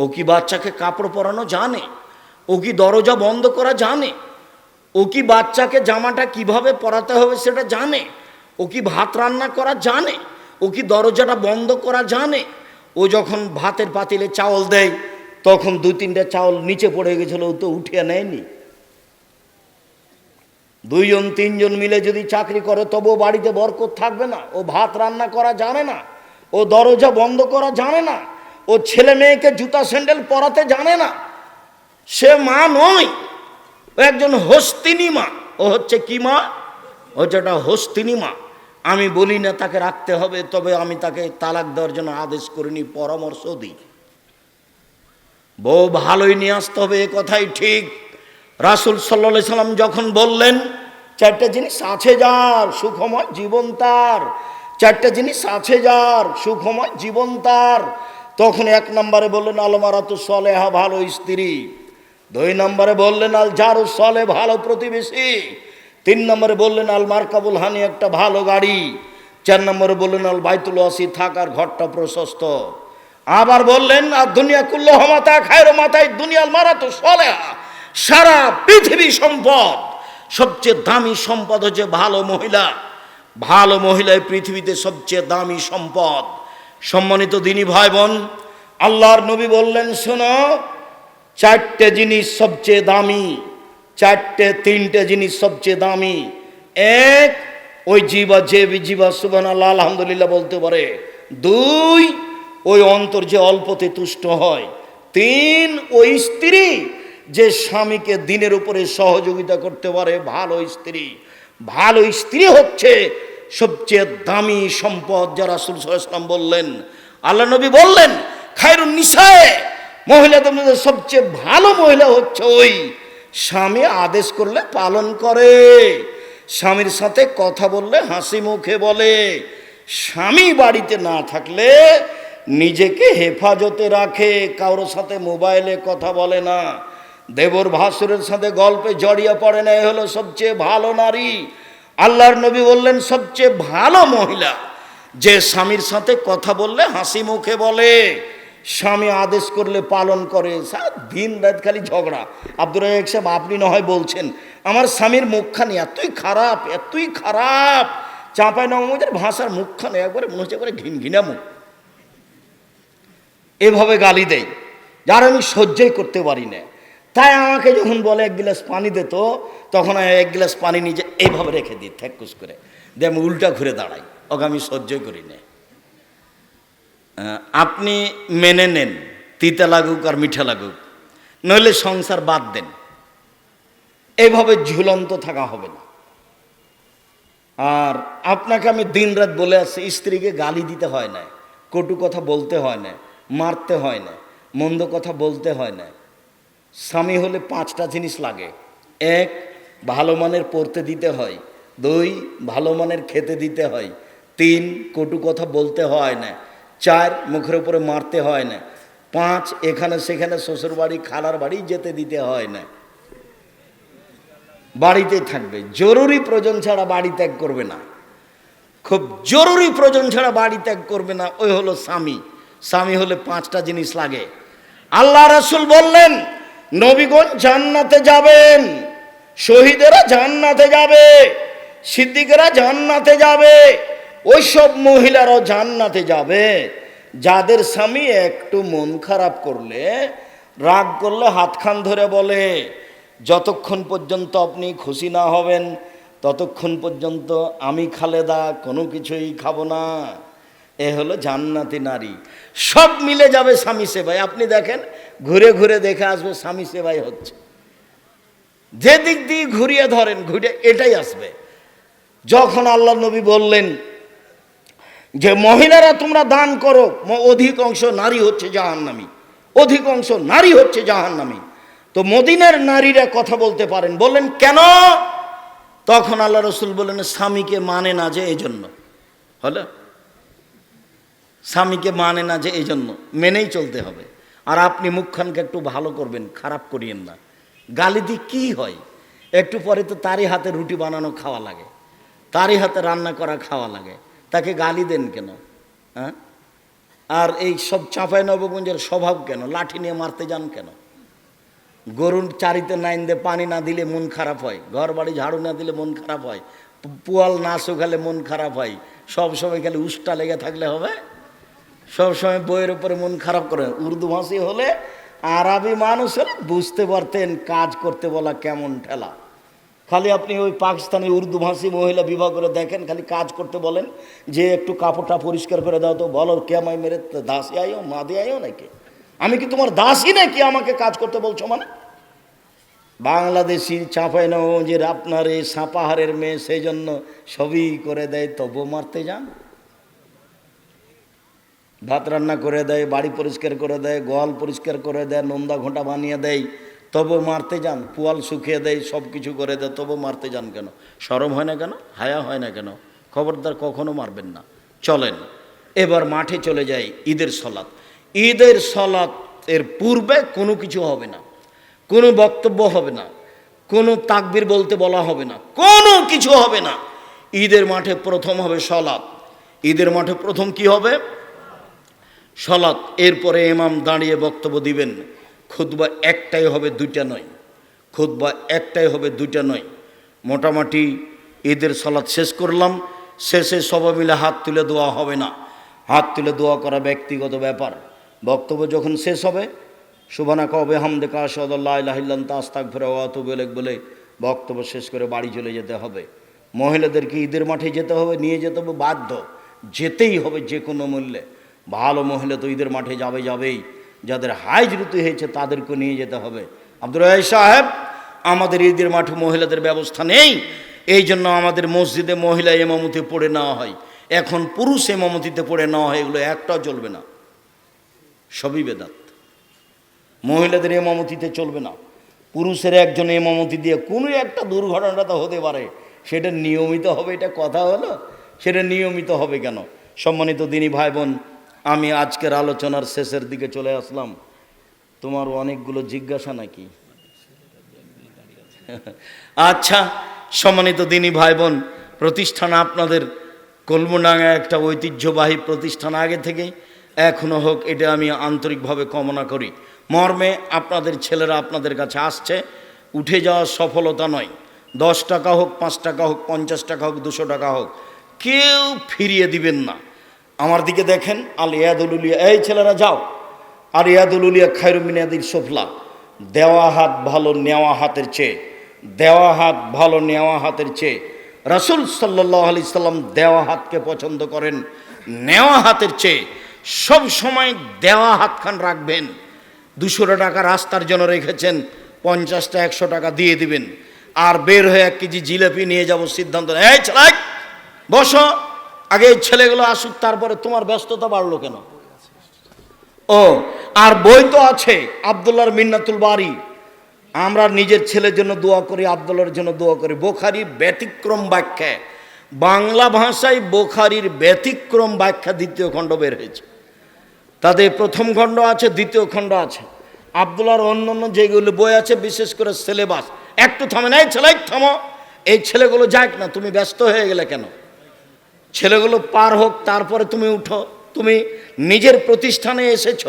ও কি বাচ্চাকে কাপড় পরানো জানে? ও কি দরজা বন্ধ করা জানে? ও কি বাচ্চাকে জামাটা কীভাবে পরাতে হবে সেটা জানে? ও কি ভাত রান্না করা জানে? ও কি দরজাটা বন্ধ করা জানে? ও যখন ভাতের পাতিলে চাউল দেয়, তখন দু তিনটা চাউল নিচে পড়ে গেছিল, ও তো উঠিয়ে নেয়নি। দুইজন, তিনজন মিলে যদি চাকরি করে, তবুও বাড়িতে বরকত থাকবে না। ও ভাত রান্না করা জানে না। ও দরজা বন্ধ করা জানে না। ও ছেলে মেয়েকে জুতা, স্যান্ডেল পরাতে জানে না। সে মা নয়, ও একজন হস্তিনী মা। ও হচ্ছে কি মা? ও একটা হস্তিনী মা। আমি বলি না তাকে রাখতে হবে, তবে আমি তাকে তালাক দেওয়ার জন্য আদেশ করিনি, পরামর্শ দিই। বউ ভালোই নিয়ে আসতে হবে, এ কথাই ঠিক। রাসুল সাল্লা সাল্লাম যখন বললেন, চারটে জিনিস আছে যার, সুখময় জীবন তার। চারটে জিনিস আছে যার, সুখময় জীবন তার। তখন এক নম্বরে বললেন, আলমারাতু সলেহা, ভালো স্ত্রী। দুই নম্বরে বললেন আল জারু সলে ভালো প্রতিবেশী। তিন নম্বরে বললেন আল মার্কাবুল হানি, একটা ভালো গাড়ি। চার নম্বরে বললেন আল বাইতুল ওয়াসি, থাকার ঘরটা প্রশস্ত। আবার বললেন, আর দুনিয়া কুল্ল হমাতা, খায়ের মাথায় দুনিয়ার মারা তো সলেহা। সারা পৃথিবী সম্পদ, সবচেয়ে দামি সম্পদ হচ্ছে ভালো মহিলা। ভালো মহিলায় পৃথিবীতে সবচেয়ে দামি সম্পদ। সম্মানিত দিনী ভাই বোন আল্লাহর নবী বললেন, শোনো, চারটে জিনিস সবচেয়ে দামি, চারটে, তিনটে জিনিস সবচেয়ে দামি। এক, ওই জীবা, যে জীবা সুবান আল্লাহ আলহামদুলিল্লাহ বলতে পারে। দুই, ওই অন্তর যে অল্পতে তুষ্ট হয়। তিন, ওই স্ত্রী যে স্বামীকে দিনের উপরে সহযোগিতা করতে পারে। ভালো স্ত্রী। ভালো স্ত্রী হচ্ছে সবচেয়ে দামি সম্পদ, যারা সুলসাম বললেন। আল্লাহ নবী বললেন খায়রুন নিশায় মহিলাদের মধ্যে সবচেয়ে ভালো মহিলা হচ্ছে ওই। স্বামী আদেশ করলে পালন করে। স্বামীর সাথে কথা বললে হাসি মুখে বলে। স্বামী বাড়িতে না থাকলে নিজেকে হেফাজতে রাখে, কারোর সাথে মোবাইলে কথা বলে না। দেবর ভাসুরের সাথে গল্পে জড়িয়ে পড়ে না, এ হলো সবচেয়ে ভালো নারী। আল্লাহর নবী বললেন, সবচেয়ে ভালো মহিলা। যে স্বামীর সাথে কথা বললে হাসি মুখে বলে। স্বামী আদেশ করলে পালন করে দিন রাত খালি ঝগড়া। আব্দুর রাজাক সাহেব, আপনি না হয় বলছেন, আমার স্বামীর মুখখানি এতই খারাপ এতই খারাপ, চাঁপাই নবমদের ভাষার মুখখানে একবারে মনে হচ্ছে একবারে ঘিন ঘিনা মুখ এভাবে গালি দেয়, যার আমি সহ্যই করতে পারি না। তাই আমাকে যখন বলে এক গ্লাস পানি দিত তখন আমি এক গ্লাস পানি নিজে এইভাবে রেখে দিই থ্যাকুস করে। দিয়ে আমি উল্টা ঘুরে দাঁড়াই, ওকে আমি সহ্যই করি না। আপনি মেনে নেন, তিতা লাগুক আর মিঠা লাগুক, নইলে সংসার বাদ দেন। এভাবে ঝুলন্ত থাকা হবে না। আর আপনাকে আমি দিনরাত বলে আসছি, স্ত্রীকে গালি দিতে হয় না, কটু কথা বলতে হয় না, মারতে হয় না, মন্দ কথা বলতে হয় না। স্বামী হলে পাঁচটা জিনিস লাগে। এক, ভালো মানের পড়তে দিতে হয়। দুই, ভালো মানের খেতে দিতে হয়। তিন, কটু কথা বলতে হয় না। চার মুখের উপরে মারতে হয় না। পাঁচ, এখানে সেখানে শ্বশুর বাড়ি, খালার বাড়ি যেতে দিতে হয় না। বাড়িতেই থাকবে। জরুরি প্রয়োজন ছাড়া বাড়ি ত্যাগ করবে না। খুব জরুরি প্রয়োজন ছাড়া বাড়ি ত্যাগ করবে না। ওই হলো স্বামী। স্বামী হলে পাঁচটা জিনিস লাগে। আল্লাহ রসুল বললেন, নবীগণ জান্নাতে যাবেন, শহীদেরা জান্নাতে যাবে, সিদ্দিকেরা জান্নাতে যাবে ওইসব মহিলারাও জান্নাতে যাবে। যাদের স্বামী একটু মন খারাপ করলে, রাগ করলে হাতখান ধরে বলে, যতক্ষণ পর্যন্ত আপনি খুশি না হবেন, ততক্ষণ পর্যন্ত আমি খালেদা, কোনো কিছুই খাব না। এ হলো জান্নাতি নারী। সব মিলে যাবে স্বামী সেবাই আপনি দেখেন, ঘুরে ঘুরে দেখে আসবে স্বামী সেবাই হচ্ছে। যে দিক দিয়ে ঘুরিয়ে ধরেন, ঘুরে এটাই আসবে। যখন আল্লাহ নবী বললেন যে মহিলারা তোমরা দান করো অধিকাংশ নারী হচ্ছে জাহান্নামী। অধিকাংশ নারী হচ্ছে জাহান্নামী। তো মদিনার নারীরা কথা বলতে পারেন। বললেন, কেন? তখন আল্লাহ রসুল বললেন, স্বামীকে মানে না যে এই জন্য হলো? স্বামীকে মানে না যে এই জন্য মেনেই চলতে হবে। আর আপনি মুখখানকে একটু ভালো করবেন, খারাপ করিয়েন না। গালি দিয়ে কী হয়? একটু পরে তো তারই হাতে রুটি বানানো খাওয়া লাগে। তারই হাতে রান্না করা খাওয়া লাগে। তাকে গালি দেন কেন? হ্যাঁ? আর এই সব চাঁপাই নবগঞ্জের স্বভাব কেন? লাঠি নিয়ে মারতে যান কেন? গরুর চারিতে নাইন দিয়ে পানি না দিলে মন খারাপ হয়। ঘর বাড়ি ঝাড়ু না দিলে মন খারাপ হয়। পোয়াল না শুকালে মন খারাপ হয়। সব সময় খালি উষ্টা লেগে থাকলে হবে। সব সময় বইয়ের উপরে মন খারাপ করে। উর্দু ভাষী হলে আরবি মানুষ হলে বুঝতে পারতেন কাজ করতে বলা কেমন ঠেলা। খালি আপনি ওই পাকিস্তানি উর্দু ভাষী মহিলা বিবাহ করে দেখেন, খালি কাজ করতে বলেন, যে একটু কাপড়টা পরিষ্কার করে দাও তো বলো, কে আমায় মেরে, দাসী আইও মাদি আইও নাকি? আমি কি তোমার দাসই নাকি আমাকে কাজ করতে বলছো মানে? বাংলাদেশি চাঁপাই নবগঞ্জের আপনার এই সাপাহারের মেয়ে, সেই জন্য সবই করে দেয় তবু মারতে যান। ভাত রান্না করে দেয়, বাড়ি পরিষ্কার করে দেয়, গোয়াল পরিষ্কার করে দেয় নোন্দা ঘোঁটা বানিয়ে দেয় তবু মারতে যান, পুয়াল শুকিয়ে দেয় সব কিছু করে দেয়, তবু মারতে যান কেন? সরম হয় না কেন? হায়া হয় না কেন? খবরদার কখনো মারবেন না। চলেন, এবার মাঠে চলে যায় ঈদের সলাৎ। ঈদের সলাৎ এর পূর্বে কোনো কিছু হবে না। কোনো বক্তব্য হবে না। কোনো তাকবির বলতে বলা হবে না। কোনো কিছু হবে না। ঈদের মাঠে প্রথম হবে সলাৎ। ঈদের মাঠে প্রথম কি হবে? সলাৎ। এরপরে ইমাম দাঁড়িয়ে বক্তব্য দিবেন। খুতবা একটাই হবে, দুইটা নয়। খুতবা একটাই হবে, দুইটা নয়। মোটামুটি ঈদের সলাৎ শেষ করলাম। শেষে সবাই মিলে হাত তুলে দোয়া হবে না। হাত তুলে দোয়া করা ব্যক্তিগত ব্যাপার। বক্তব্য যখন শেষ হবে সুবানা কবে হামদে কাশদাল্লাহিল্লান তাস্তাক ফেরা অতবেলেক বলে বক্তব্য শেষ করে বাড়ি চলে যেতে হবে। মহিলাদেরকে ঈদের মাঠে যেতে হবে, নিয়ে যেতে হবে বাধ্য। যেতেই হবে যে কোনো মূল্যে। ভালো মহিলা তো ঈদের মাঠে যাবে যাবেই। যাদের হাইজ ঋতু হয়েছে তাদেরকে নিয়ে যেতে হবে। আব্দুল রায় সাহেব, আমাদের ঈদের মাঠে মহিলাদের ব্যবস্থা নেই এই জন্য আমাদের মসজিদে মহিলা এমামতি পড়ে নেওয়া হয়। এখন পুরুষ এমামতিতে পড়ে নেওয়া হয়, এগুলো একটাও চলবে না। সবই বেদাত। মহিলাদের এমামতিতে চলবে না। পুরুষের একজন এমামতি দিয়ে কোনো একটা দুর্ঘটনা তো হতে পারে। সেটা নিয়মিত হবে, এটা কথা হলো। সেটা নিয়মিত হবে কেন? সম্মানিত দিনী ভাই বোন আমি আজকের আলোচনার শেষের দিকে চলে আসলাম। তোমার অনেকগুলো জিজ্ঞাসা নাকি? আচ্ছা সম্মানিত দিনী ভাই বোন প্রতিষ্ঠান আপনাদের কলমডাঙ্গা একটা ঐতিহ্যবাহী প্রতিষ্ঠান আগে থেকেই এখনও হোক, এটা আমি আন্তরিকভাবে কামনা করি। মর্মে আপনাদের ছেলেরা আপনাদের কাছে আসছে, উঠে যাওয়ার সফলতা নয়। দশ টাকা হোক, পাঁচ টাকা হোক, পঞ্চাশ টাকা হোক, দুশো টাকা হোক, কেউ ফিরিয়ে দিবেন না। আমার দিকে দেখেন, আল ইয়াদুলিয়া এই ছেলেরা যাও। আর ইয়াদুলিয়া খায়রুমিনাদির সোফলা। দেওয়া হাত ভালো, নেওয়া হাতের চেয়ে। দেওয়া হাত ভালো, নেওয়া হাতের চেয়ে। রাসুল সাল্লাহ আলি সাল্লাম দেওয়া হাতকে পছন্দ করেন, নেওয়া হাতের চেয়ে। সব সময় দেওয়া হাতখান রাখবেন। দুশোটা টাকা রাস্তার জন্য রেখেছেন, পঞ্চাশটা, একশো টাকা দিয়ে দিবেন। আর বের হয়ে এক কেজি জিলেপি নিয়ে যাব সিদ্ধান্ত। এই ছেলাই বসো। আগে এই ছেলেগুলো আসুক, তারপরে তোমার ব্যস্ততা বাড়লো কেন? ও, আর বই তো আছে, আবদুল্লাহর মিন্নাতুল বাড়ি আমরা নিজের ছেলের জন্য দোয়া করি আবদুল্লার জন্য দোয়া করি। বোখারির ব্যতিক্রম ব্যাখ্যা। বাংলা ভাষায় বোখারির ব্যতিক্রম ব্যাখ্যা দ্বিতীয় খণ্ড বের হয়েছে। তাদের প্রথম খণ্ড আছে, দ্বিতীয় খণ্ড আছে। আবদুল্লার অন্য অন্য যেগুলো বই আছে, বিশেষ করে সিলেবাস। একটু থামে না, এই ছেলে থামো। এই ছেলেগুলো যাক না, তুমি ব্যস্ত হয়ে গেলে কেন? ছেলেগুলো পার হোক, তারপরে তুমি উঠো। তুমি নিজের প্রতিষ্ঠানে এসেছ।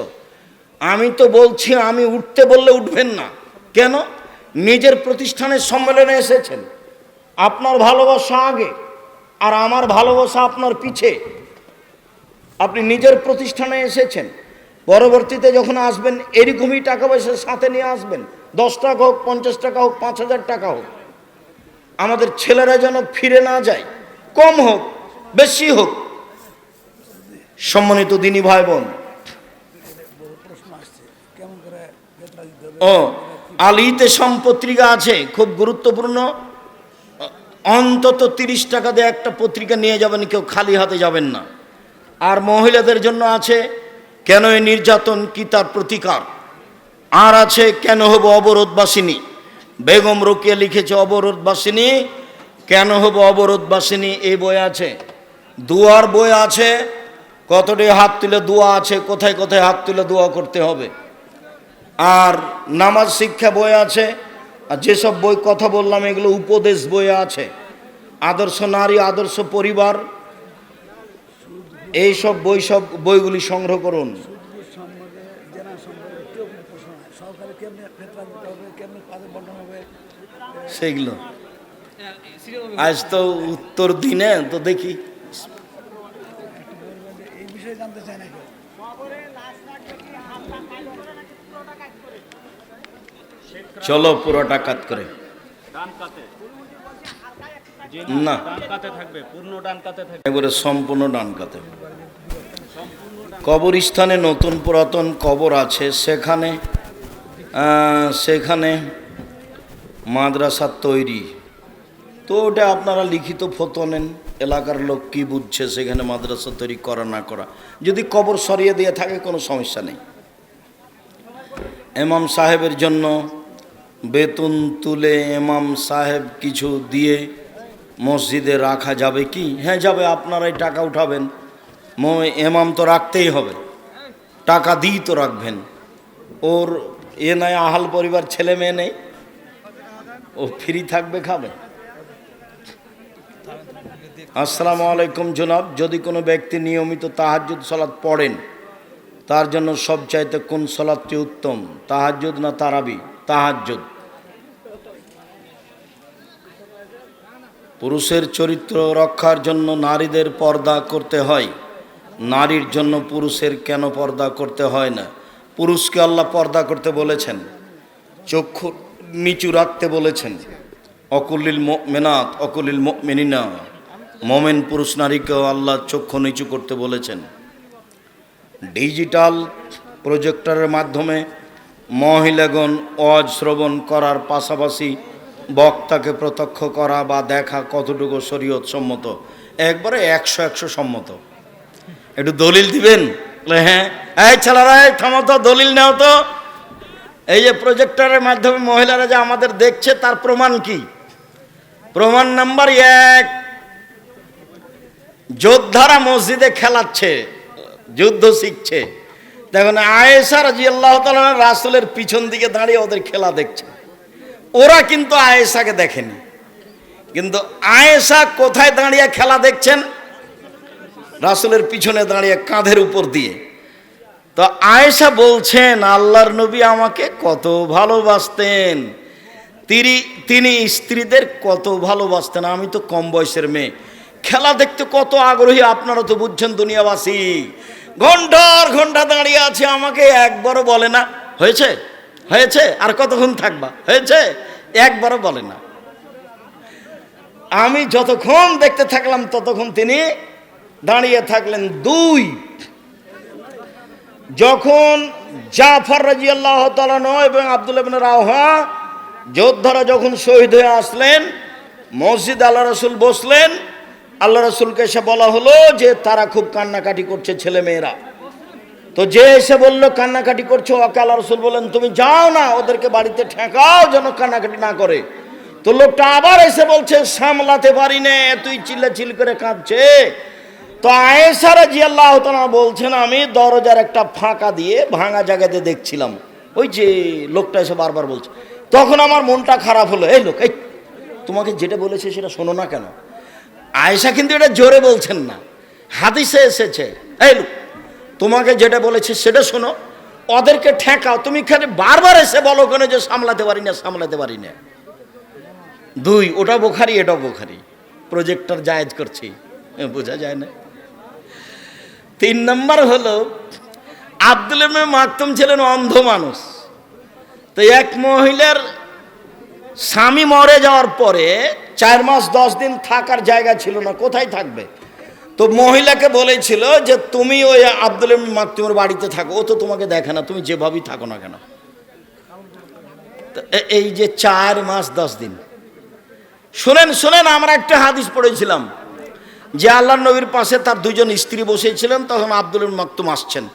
আমি তো বলছি, আমি উঠতে বললে উঠবেন না। কেন? নিজের প্রতিষ্ঠানের সম্মেলনে এসেছেন। আপনার ভালোবাসা আগে, আর আমার ভালোবাসা আপনার পিছে। আপনি নিজের প্রতিষ্ঠানে এসেছেন। পরবর্তীতে যখন আসবেন, এরকমই টাকা পয়সা সাথে নিয়ে আসবেন। দশ টাকা হোক, পঞ্চাশ টাকা হোক, পাঁচ হাজার টাকা হোক। আমাদের ছেলেরা যেন ফিরে না যায়, কম হোক। বেশি হোক। সম্মানিত দিনী ভাই বোন। ও, আলিতে সম্পত্রিকা আছে, খুব গুরুত্বপূর্ণ। অন্তত তিরিশ টাকা দিয়ে একটা পত্রিকা নিয়ে যাবেন, কেউ খালি হাতে যাবেন না। আর মহিলাদের জন্য আছে, কেন এই নির্যাতন কি তার প্রতিকার? আর আছে, কেন হব অবরোধবাসিনী? বেগম রোকিয়া লিখেছে অবরোধবাসিনী, কেন হব অবরোধবাসিনী, এই বই আছে। দুয়ার বই আছে, কতটি হাত তুলে দোয়া আছে, কোথায় কোথায় হাত তুলে দোয়া করতে হবে? আর নামাজ শিক্ষা বই আছে, আর যেসব বই কথা বললাম, এগুলো উপদেশ বই আছে। আদর্শ নারী, আদর্শ পরিবার এই সব বই সব, বইগুলি সংগ্রহ করুন। সেগুলো। আজ তো উত্তর দিনে, তো দেখি বিষয়ে জানতে চায় না চলো পুরোটা করে। কাতে এবারে সম্পূর্ণ কবরস্থানে নতুন পুরাতন কবর আছে। সেখানে সেখানে মাদ্রাসা তৈরি। তো ওটা আপনারা লিখিত ফটো নেন। এলাকার লোক কি বুঝছে সেখানে মাদ্রাসা তৈরি করা না করা? যদি কবর সরিয়ে দিয়ে থাকে, কোনো সমস্যা নেই। এমাম সাহেবের জন্য বেতন তুলে এমাম সাহেব কিছু দিয়ে মসজিদে রাখা যাবে কি? হ্যাঁ যাবে, আপনারাই টাকা উঠাবেন। এমাম তো রাখতেই হবে। টাকা দিই তো রাখবেন। ওর এ নয় আহাল পরিবার ছেলে মেয়ে নেই। ও ফ্রি থাকবে খাবে? আসসালামু আলাইকুম জনাব, যদি কোনো ব্যক্তি নিয়মিত তাহাজ্জুদ সালাত পড়েন, তার জন্য সবচাইতে কোন সলাদটি উত্তম? তাহাজ্জুদ না তারাবি? তাহাজ্জুদ। পুরুষের চরিত্র রক্ষার জন্য নারীদের পর্দা করতে হয়। নারীর জন্য পুরুষের কেন পর্দা করতে হয় না? পুরুষকে আল্লাহ পর্দা করতে বলেছেন, চক্ষু নিচু রাখতে বলেছেন। অকুলিল মেনাত অকুলিল মেনিনা মোমেন পুরুষ নারীকেও আল্লাহ চক্ষু নিচু করতে বলেছেন। ডিজিটাল প্রজেক্টরের মাধ্যমে মহিলাগণ অজ শ্রবণ করার পাশাপাশি বক্তাকে প্রত্যক্ষ করা বা দেখা কতটুকু শরীয়ত সম্মত? একবারে একশো একশো সম্মত। একটু দলিল দিবেন? হ্যাঁ। এই ছেলেরা থামো দলিল নেও তো। এই যে প্রজেক্টরের মাধ্যমে মহিলারা যে আমাদের দেখছে, তার প্রমাণ কি? প্রমাণ নাম্বার এক যোদ্ধারা মসজিদে খেলাচ্ছে, যুদ্ধ শিখছে। দেখুন, আয়েশা রাজি আল্লাহ রাসুলের পিছন দিকে দাঁড়িয়ে ওদের খেলা দেখছে। ওরা কিন্তু আয়েশাকে দেখেনি। কিন্তু আয়েশা কোথায় দাঁড়িয়ে খেলা দেখছেন? রাসুলের পিছনে দাঁড়িয়ে কাঁধের উপর দিয়ে। তো আয়েশা বলছেন, আল্লাহর নবী আমাকে কত ভালোবাসতেন। তিনি তিনি স্ত্রীদের কত ভালোবাসতেন। আমি তো কম বয়সের মেয়ে। খেলা দেখতে কত আগ্রহী, আপনারা তো বুঝছেন দুনিয়াবাসী। ঘণ্টার ঘণ্টা দাঁড়িয়ে আছে, আমাকে একবারও বলে না। হয়েছে? হয়েছে? আর কতক্ষণ থাকবা? হয়েছে? একবারও বলে না। আমি যতক্ষণ দেখতে থাকলাম, ততক্ষণ তিনি দাঁড়িয়ে থাকলেন দুই। যখন জাফর রাজি আল্লাহ এবং আব্দুল রাওহা যোদ্ধারা যখন শহীদ হয়ে আসলেন, মসজিদ আল্লাহ রসুল বসলেন আল্লাহ রসুলকে এসে বলা হলো যে তারা খুব কান্নাকাটি করছে ছেলে মেয়েরা। তো যে এসে বলল, কান্নাকাটি করছ? ওকে আল্লাহ রসুল বললেন, তুমি যাও না, ওদেরকে বাড়িতে ঠেকাও যেন কান্নাকাটি না করে। তো লোকটা আবার এসে বলছে, সামলাতে পারি নে, তুই চিল্লা চিল করে কাঁদছে। তো আয়েসারা জি আল্লাহ বলছেন, আমি দরজার একটা ফাঁকা দিয়ে ভাঙা জায়গাতে দেখছিলাম। ওই যে লোকটা এসে বারবার বলছে। তখন আমার মনটা খারাপ হলো, এই লোক, এই, তোমাকে যেটা বলেছে সেটা শোনো না কেন? আয়েশা কিন্তু এটা জোরে বলছেন না। হাদিসে এসেছে, এই তোমাকে যেটা বলেছে সেটা শোনো, ওদেরকে ঠেকাও। তুমি এখানে বারবার এসে বলো কেন যে সামলাতে পারি না, সামলাতে পারি না। দুই, ওটা বোখারি এটা বোখারি। প্রজেক্টর জায়েজ করছি। বোঝা যায় না? তিন নম্বর হলো, আব্দুল মাকতুম ছিলেন অন্ধ মানুষ। তো এক মহিলার স্বামী মরে যাওয়ার পরে চার মাস, দশ দিন থাকার জায়গা ছিল না, কোথায় থাকবে? তো মহিলাকে বলেছিল যে, তুমি ওই আব্দুল মাকতুমের বাড়িতে থাকো, ও তো তোমাকে দেখে না, তুমি যেভাবেই থাকো না কেন? এই যে চার মাস, দশ দিন। শোনেন শোনেন, আমরা একটা হাদিস পড়েছিলাম, যে আল্লাহ নবীর পাশে তার দুজন স্ত্রী বসেছিলেন, তখন আব্দুল মাকতুম আসছেন।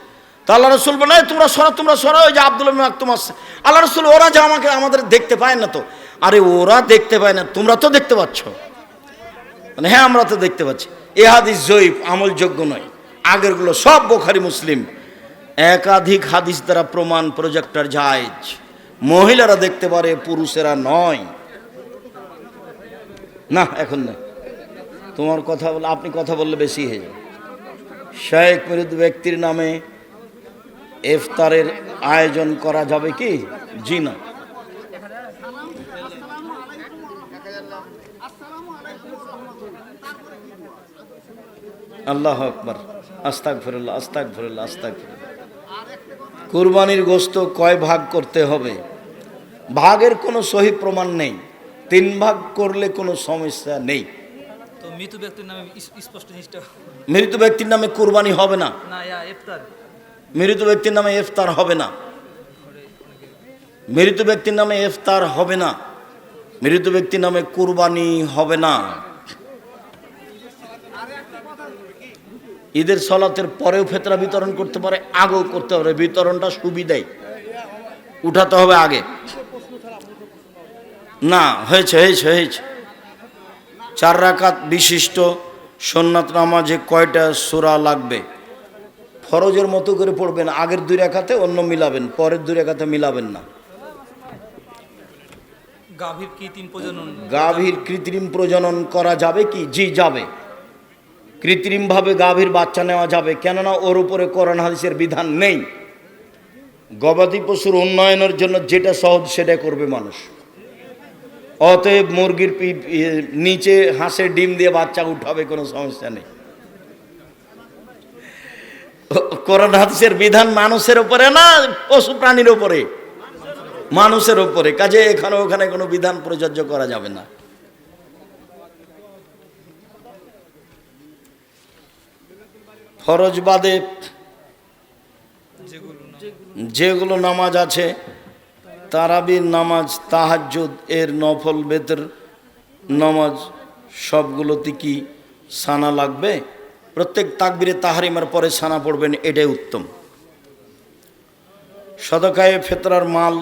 তো আল্লাহ রসুল বলে তোমরা সরা তোমরা সরা, ওই যে আব্দুল মাকতুম আসছে। আল্লাহ রসুল ওরা যে আমাকে, আমাদের দেখতে পায় না তো। আরে ওরা দেখতে পায় না, তোমরা তো দেখতে পাচ্ছ। মানে হ্যাঁ আমরা তো দেখতে পাচ্ছি। এ হাদিস জয়ীফ, আমলযোগ্য নয়। আগেরগুলো সব বোখারি মুসলিম। একাধিক হাদিস দ্বারা প্রমাণ প্রজেক্টর জায়জ। মহিলারা দেখতে পারে, পুরুষেরা নয়। না, এখন না তোমার কথা বলে, আপনি কথা বললে বেশি হয়ে যাবে। শেখ মৃত ব্যক্তির নামে ইফতারের আয়োজন করা যাবে কি? জি না। আল্লাহ আকবর। আস্তাক ফিরুল্লাহ আস্তাক ফিরুল্লাহ আস্তাক কুরবানির গোস্ত কয় ভাগ করতে হবে? ভাগের কোনো সহি প্রমাণ নেই। তিন ভাগ করলে কোনো সমস্যা নেই। মৃত ব্যক্তির নামে স্পষ্ট মৃত ব্যক্তির নামে কুরবানি হবে না। মৃত ব্যক্তির নামে ইফতার হবে না। মৃত ব্যক্তির নামে ইফতার হবে না। মৃত ব্যক্তির নামে কুরবানি হবে না। ঈদের সলাতের পরেও ফেতরা বিতরণ করতে পারে আগেও করতে পারে। বিতরণটা সুবিধাই। উঠাতে হবে আগে। না হয়েছে হয়েছে হয়েছে। চার রাকাত বিশিষ্ট সোননাথ নামাজে কয়টা সুরা লাগবে? ফরজের মতো করে পড়বেন আগের দুই রেখাতে অন্য মিলাবেন পরের দুই রেখাতে মিলাবেন না। গাভীর কৃত্রিম প্রজনন করা যাবে কি? জি যাবে। কৃত্রিমভাবে গাভীর বাচ্চা নেওয়া যাবে, কেননা ওর উপরে করোনা হাদিসের বিধান নেই। গবাদি পশুর উন্নয়নের জন্য যেটা সহজ সেটা করবে মানুষ। অতএব মুরগির নিচে হাঁসের ডিম দিয়ে বাচ্চা উঠাবে, কোনো সমস্যা নেই। করোনা হাদিসের বিধান মানুষের উপরে না, পশু প্রাণীর উপরে? মানুষের উপরে। কাজে এখানে ওখানে কোনো বিধান প্রযোজ্য করা যাবে না। ফরজ বাদে যেগুলো নামাজ আছে, তারাবির নামাজ, তাহাজ্জুদ, এর নফল, বেতের নামাজ সবগুলোতে কি সানা লাগবে? প্রত্যেক তাকবিরে তাহারিমার পরে সানা পড়বেন, এটাই উত্তম। সদকায়ে ফেতরার মাল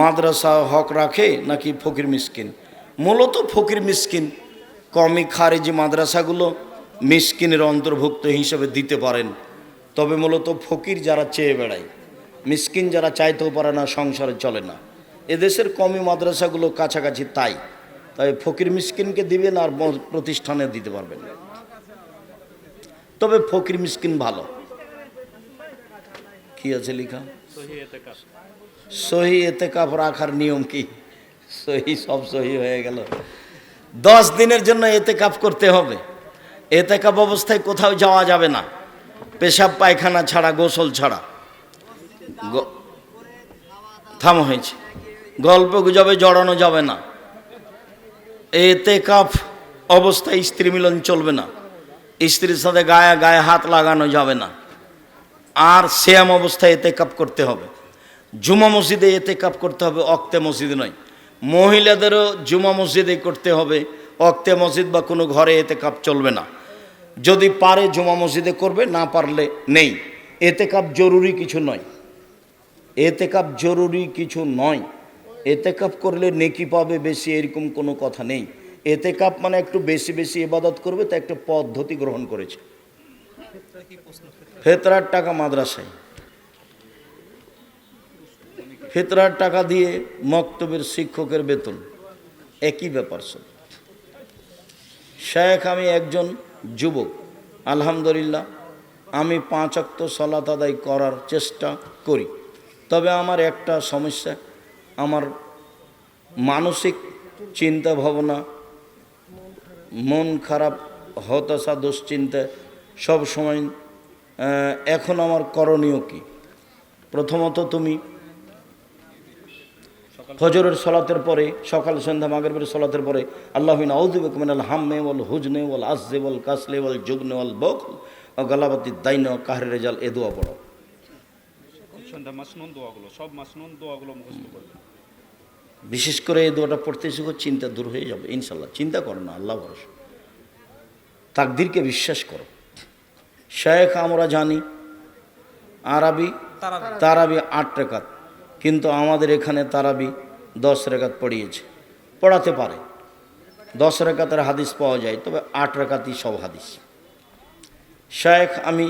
মাদ্রাসা হক রাখে নাকি ফকির মিসকিন? মূলত ফকির মিসকিন কমি খারেজি মাদ্রাসাগুলো মিসকিনের অন্তর্ভুক্ত হিসেবে দিতে পারেন। তবে মূলত ফকির যারা চেয়ে বেড়ায় মিসকিন যারা চাইতেও পারে না সংসারে চলে না। এদেশের কমি মাদ্রাসাগুলো কাছাকাছি তাই তাই ফকির মিসকিনকে দিবেন আর প্রতিষ্ঠানে দিতে পারবেন তবে ফকির মিসকিন ভালো। কি আছে লিখা? সহি সহি এতেকাপ রাখার নিয়ম কি? সহি সব সহি হয়ে গেল। দশ দিনের জন্য এতেকাপ করতে হবে। এতেকাপ অবস্থায় কোথাও যাওয়া যাবে না। পেশাব পায়খানা ছাড়া, গোসল ছাড়া। থামো হয়েছে। গল্প গুজবে, জড়ানো যাবে না। এতেকাপ অবস্থায় স্ত্রী মিলন চলবে না। স্ত্রীর সাথে গায়ে গায়ে হাত লাগানো যাবে না। আর শ্যাম অবস্থায় এতে কাপ করতে হবে। জুমা মসজিদে এতে কাপ করতে হবে, অক্তে মসজিদ নয়। মহিলাদেরও জুমা মসজিদে করতে হবে। অক্তে মসজিদ বা কোনো ঘরে এতে কাপ চলবে না। যদি পারে জুমা মসজিদে করবে, না পারলে নেই। এতে কাপ জরুরি কিছু নয়। এতে কাপ জরুরি কিছু নয়। এতে কাপ করলে নেকি পাবে বেশি, এরকম কোনো কথা নেই। এতে কাপ মানে একটু বেশি বেশি ইবাদত করবে, তা একটা পদ্ধতি গ্রহণ করেছে। ফেতরার টাকা মাদ্রাসায়। ফেতরার টাকা দিয়ে মক্তবের শিক্ষকের বেতন। একই ব্যাপার সব শেখ, আমি একজন যুবক, আলহামদুলিল্লাহ। আমি পাঁচ অক্ত সলাত আদায় করার চেষ্টা করি। তবে আমার একটা সমস্যা, আমার মানসিক চিন্তা ভাবনা মন খারাপ, হতাশা, দুশ্চিন্তা সব সময় এখন আমার করণীয় কি? প্রথমত তুমি ফজরের সলাতের পরে সকাল সন্ধ্যা মাগরবের সলাতের পরে আল্লাহিন আউদ্দিক মিনাল হাম্মে ওয়াল হুজনে ওয়াল আসজে ওয়াল কাসলে ওয়াল জুগনে ওয়াল বখল ও গালাবাতি দাইন কাহের রেজাল এ দোয়া পড়ো। সন্ধ্যা মাসনুন দোয়াগুলো সব মাসনুন দোয়াগুলো বিশেষ করে এই দোয়াটা পড়তে শিখো চিন্তা দূর হয়ে যাবে ইনশাল্লাহ চিন্তা করো না আল্লাহ ভরসা। তাকদিরকে বিশ্বাস করো। শেখ আমরা জানি আরবি তারাবি। তারাবি আট রেখাত। কিন্তু আমাদের এখানে তারাবি দশ রেখাত পড়িয়েছে, পড়াতে পারে। দশ রেখাতের হাদিস পাওয়া যায়, তবে আট রেখাতই সব হাদিস। শেখ আমি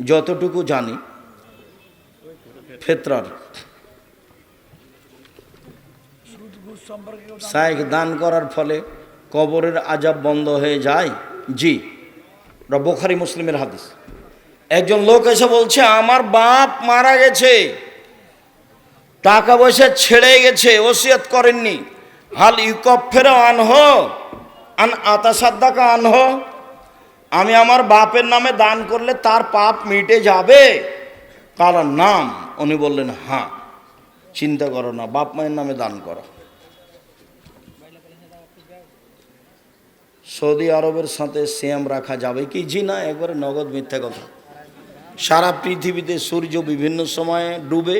যতটুকু জানি, ফেতরার? শায়েখ দান করার ফলে কবরের আজাব বন্ধ হয়ে যায়? জি, বোখারি মুসলিমের হাদিস। একজন লোক এসে বলছে, আমার বাপ মারা গেছে। টাকা পয়সা ছেড়ে গেছে, ওসিয়ত করেননি। হাল ইউকপ ফেরো আনহ, আন আতাসাদ্দাকা আনহ। আমি আমার বাপের নামে দান করলে তার পাপ মিটে যাবে। তার নাম, উনি বললেন হ্যাঁ চিন্তা করো না, বাপ মায়ের নামে দান করো। সৌদি আরবের সাথে সিয়াম রাখা যাবে কি? জি না, একবারে নগদ মিথ্যা কথা। সারা পৃথিবীতে সূর্য বিভিন্ন সময়ে ডুবে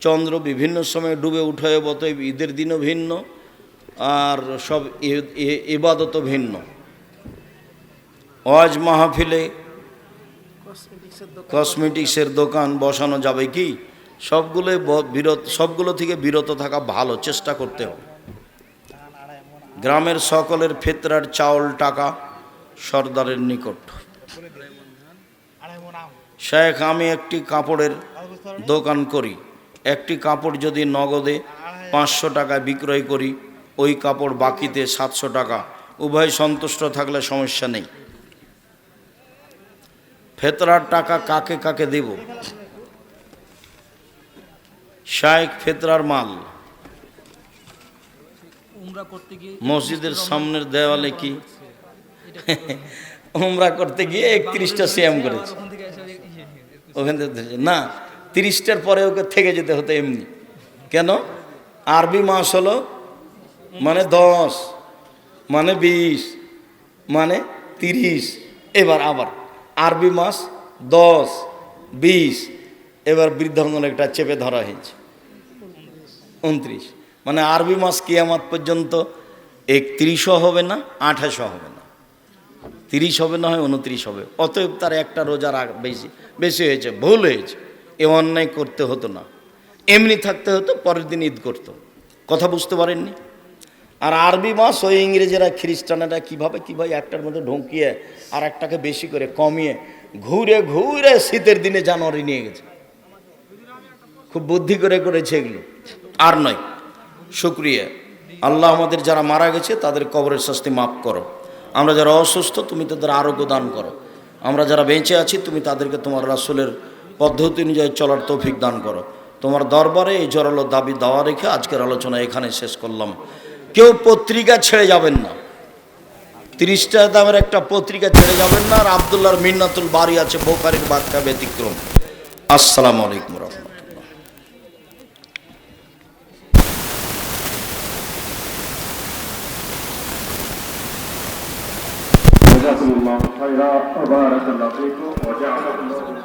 চন্দ্র বিভিন্ন সময়ে ডুবে উঠে, অতএব ঈদের দিনও ভিন্ন, আর সব এ- ভিন্ন। ওয়াজ মাহফিলে কসমেটিক্সের দোকান বসানো যাবে কি? সবগুলো বিরত, সবগুলো থেকে বিরত থাকা ভালো, চেষ্টা করতে হবে। গ্রামের সকলের ফেতরার চাউল টাকা সর্দারের নিকট। শেখ, আমি একটি কাপড়ের দোকান করি। একটি কাপড় যদি নগদে পাঁচশো টাকায় বিক্রয় করি ওই কাপড় বাকিতে সাতশো টাকা উভয় সন্তুষ্ট থাকলে সমস্যা নেই ফেতরার টাকা কাকে কাকে দেব শায়েক ফেতরার মাল মসজিদের সামনের দেওয়ালে কি উমরা করতে গিয়ে একত্রিশটা সিএম করেছে ওখান থেকে ইয়ে, ইয়ে। না তিরিশটার পরে ওকে থেকে যেতে হতো এমনি। কেন? আরবি মাস হলো মানে দশ মানে বিশ মানে তিরিশ, এবার আবার। আরবি মাস দশ, বিশ, এবার বৃদ্ধাঙ্গন একটা চেপে ধরা হয়েছে। উনত্রিশ। মানে আরবি মাস কিয়ামাত পর্যন্ত একত্রিশও হবে না, আঠাশও হবে না। তিরিশ হবে না হয় উনত্রিশ হবে। অতএব তার একটা রোজার বেশি বেশি হয়েছে, ভুল হয়েছে। এ অন্যায় করতে হতো না। এমনি থাকতে হতো, পরের দিন ঈদ করতো। কথা বুঝতে পারেননি? আর আরবি মাস, ওই ইংরেজেরা, খ্রিস্টানেরা কীভাবে কীভাবে একটার মধ্যে ঢুকিয়ে আর একটাকে বেশি করে কমিয়ে ঘুরে ঘুরে শীতের দিনে জানুয়ারি নিয়ে গেছে। খুব বুদ্ধি করে করেছে এগুলো। আর নয়, শুক্রিয়া। আল্লাহ আমাদের যারা মারা গেছে, তাদের কবরের শাস্তি মাফ করো। আমরা যারা অসুস্থ, তুমি তাদের আরোগ্য দান করো। আমরা যারা বেঁচে আছি, তুমি তাদেরকে তোমার রাসূলের পদ্ধতি অনুযায়ী চলার তৌফিক দান করো তোমার দরবারে এই জোরালো দাবি দেওয়া রেখে আজকের আলোচনা এখানে শেষ করলাম কেউ পত্রিকা ছেড়ে যাবেন না তিরিশটা দামের একটা পত্রিকা ছেড়ে যাবেন না আর আবদুল্লাহর মিন্নাতুল বাড়ি আছে বোকারের বাক্যা ব্যতিক্রম আসসালামু আলাইকুম রহমতুল্লাহ جزاكم الله خيرا وبارك الله فيكم وجعله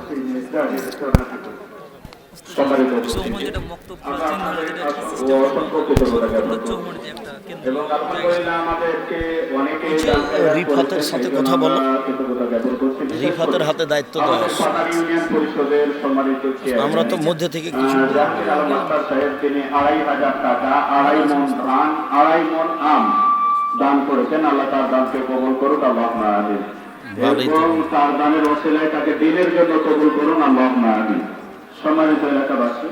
রিফাতের সাথে কথা বলো। রিফাতের হাতে দায়িত্ব আমরা তো মধ্যে থেকে কিছু আড়াই হাজার টাকা আড়াই মন আড়াই মন আম দান করেছেন আল্লাহ তার দানকে কবুল করুন আল্লাহ। এবং তার দানের অসিলায় তাকে দিনের জন্য কবুল করুন আল্লাহ আমিন। সম্মানিত এলাকাবাসী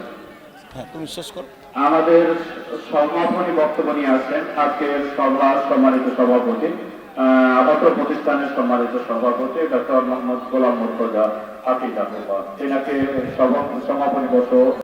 হ্যাঁ তুমি শেষ করো। আমাদের সমাপনী বক্তব্য নিয়ে আসছেন আজকের সভার সম্মানিত সভাপতি আহ, অত্র প্রতিষ্ঠানের সম্মানিত সভাপতি ডক্টর মোহাম্মদ গোলাম মুর্তজা হাফিজ আহমদ তেনাকে সভা- সমাপনী বক্তব্য